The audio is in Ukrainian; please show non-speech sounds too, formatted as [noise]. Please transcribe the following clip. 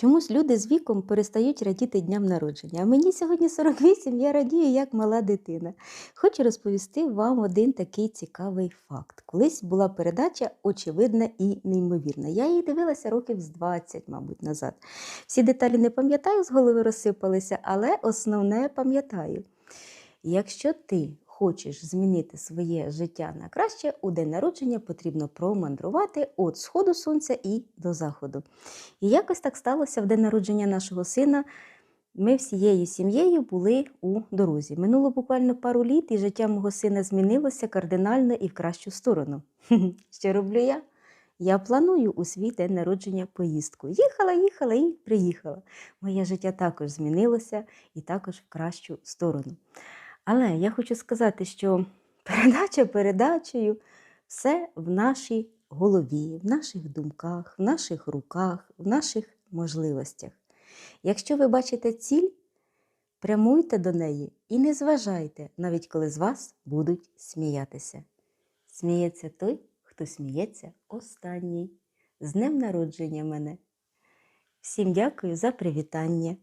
Чомусь люди з віком перестають радіти дням народження. А мені сьогодні 48, я радію як мала дитина. Хочу розповісти вам один такий цікавий факт. Колись була передача очевидна і неймовірна. Я її дивилася років з 20, мабуть, назад. Всі деталі не пам'ятаю, з голови розсипалися, але основне пам'ятаю. Якщо ти хочеш змінити своє життя на краще, у день народження потрібно промандрувати від сходу сонця і до заходу. І якось так сталося в день народження нашого сина. Ми всією сім'єю були у дорозі. Минуло буквально пару літ, і життя мого сина змінилося кардинально і в кращу сторону. [laughs] Що роблю я? Я планую у свій день народження поїздку. Їхала, їхала і приїхала. Моє життя також змінилося і також в кращу сторону. Але я хочу сказати, що [laughs] передача передачею все в нашій голові, в наших думках, в наших руках, в наших можливостях. Якщо ви бачите ціль, прямуйте до неї і не зважайте, навіть коли з вас будуть сміятися. Сміється той, хто сміється останній. З днем народження мене. Всім дякую за привітання.